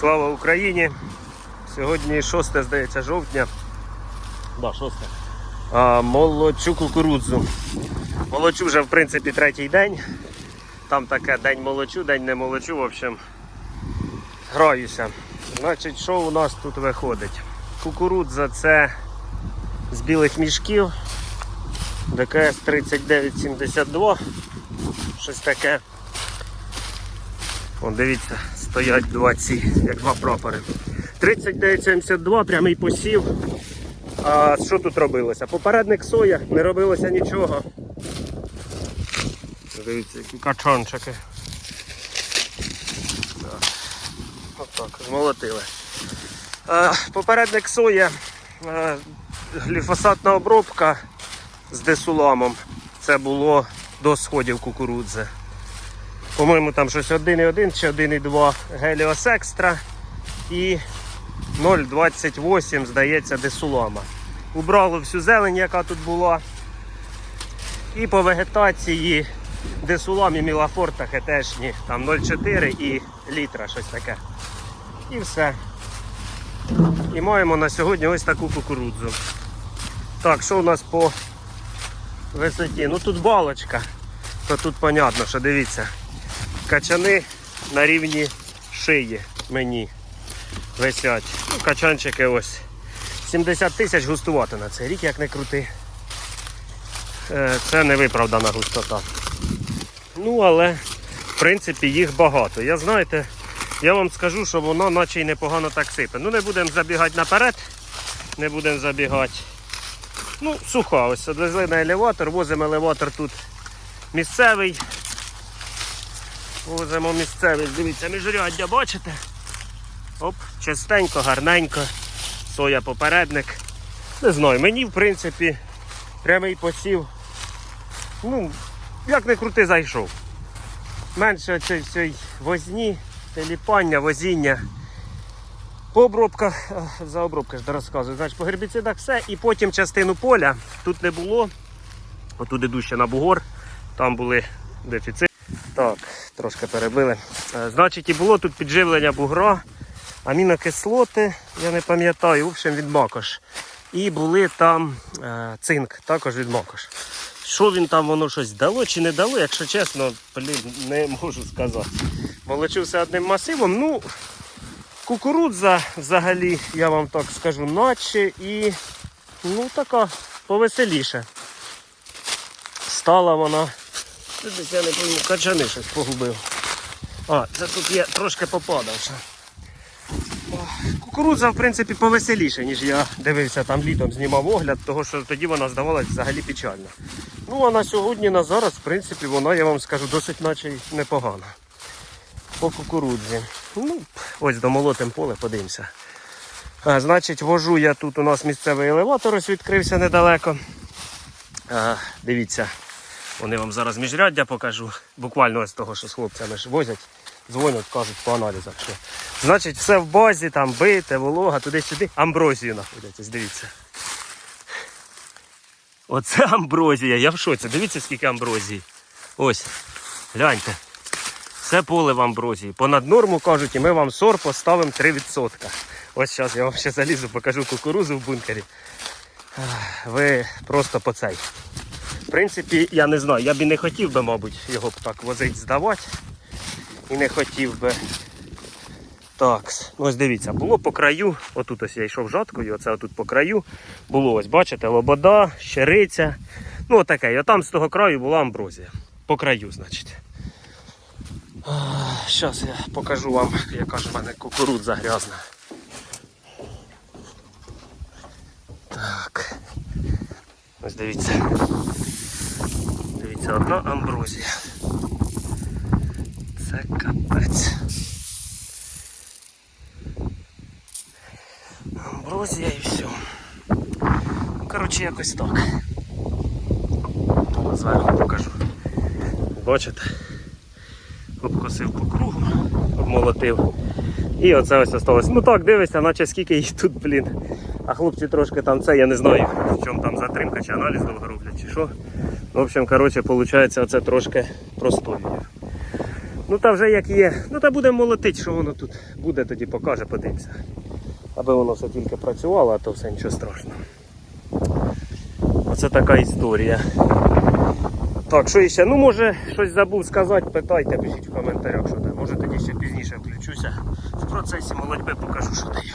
Слава Україні! Сьогодні 6, здається, жовтня. Да, 6. А, молочу кукурудзу. Молочу вже, в принципі, третій день. Там таке день молочу, день не молочу, в общем, граюся. Значить, що у нас тут виходить? Кукурудза це з білих мішків. ДКС 3972. Щось таке. Вон, дивіться, стоять два ці, як два прапори. 3972, прямий посів. А що тут робилося? Попередник соя, не робилося нічого. Дивіться, які качанчики. Так. Змолотили. Попередник соя, гліфосатна обробка з десуламом. Це було до сходів кукурудзи. По-моєму, там щось 1,1 чи 1,2 Геліос Екстра і 0,28, здається, десулама. Убрало всю зелень, яка тут була. І по вегетації десулам і мілафор тахетешні, там 0,4 і літра, щось таке. І все. І маємо на сьогодні ось таку кукурудзу. Так, що у нас по висоті? Ну тут балочка, то тут понятно, що дивіться. Качани на рівні шиї мені висять. Ну, качанчики ось. 70 тисяч густувати на цей рік, як не крути. Е, Це невиправдана густота. Ну, але в принципі їх багато. Я знаєте, я вам скажу, що воно наче й непогано так сипе. Ну не будемо забігати наперед, не будемо забігати. Ну, суха, ось відвезли на елеватор, возимо елеватор тут місцевий. Возимо місцевий, дивіться, міжряддя, бачите? Оп, чистенько, гарненько. Соя попередник. Не знаю, мені в принципі прямий посів. Ну, як не крути, зайшов. Менше цієї цієї возні, теліпання, возіння. По обробках, за обробки ж розказую, значить по гербіцидах все. І потім частину поля тут не було. Отут ідуще на бугор, там були дефіцити. Так, трошки перебили. Е, Значить, і було тут підживлення бугра, амінокислоти, я не пам'ятаю, в общем, від Макош. І були там е, цинк, також від Макош. Що він там, воно щось дало чи не дало, якщо чесно, блін, не можу сказати. Молочу все одним масивом. Ну, кукурудза взагалі, я вам так скажу, наче і ну така повеселіше. Стала вона. Тут десь я не пойму, качани щось погубив. А, це тут є трошки попадавши. Кукурудза, в принципі, повеселіше, ніж я дивився там літом, знімав огляд, того що тоді вона здавалась взагалі печальна. Ну а на сьогодні, на зараз, в принципі, вона, я вам скажу, досить наче непогана. По кукурудзі. Ну, ось домолотим поле, подивимося. А, значить, вожу я тут у нас місцевий елеватор ось відкрився недалеко. А, дивіться, вони вам зараз міжряддя покажу. Буквально ось того, що з хлопцями ж возять, дзвонять, кажуть по аналізах. Що. Значить, все в базі, там бите, волога, туди-сюди. Амброзію знаходять, ось дивіться. Оце амброзія, я в шоці. Дивіться, скільки амброзії. Ось, гляньте. Все поле в амброзії. Понад норму кажуть, і ми вам сор поставимо 3%. Ось зараз я вам ще залізу, покажу кукурузу в бункері. Ви просто по цей. В принципі, я не знаю, я б і не хотів би, мабуть, його б так возить здавати. І не хотів би. Так, ну ось дивіться, було по краю, отут ось я йшов жаткою, оце отут по краю. Було ось, бачите, лобода, щериця. Ну отаке. Отам з того краю була амброзія. По краю, значить. Зараз я покажу вам, яка ж в мене кукурудза грязна. Так. Ось дивіться. Дивіться, одна амброзія. Це капець. Амброзія і все. Ну, коротше, якось так. Зверху покажу. Бачите? Обкосив по кругу, обмолотив. І оце ось осталось. Ну так, дивишся, наче скільки їх тут, блін. А хлопці трошки там це, я не знаю, в чому там затримка, чи аналіз довго роблять, чи що. В общем, коротше, виходить, оце трошки простоює. Ну та вже як є. Ну та будемо молотити, що воно тут буде, тоді покаже, подивимося. Аби воно все тільки працювало, а то все нічого страшного. Оце така історія. Так, що іще? Ну, може, щось забув сказати, питайте, пишіть в коментарях, що там. Може тоді ще пізніше процесі молодьби покажу, що дає.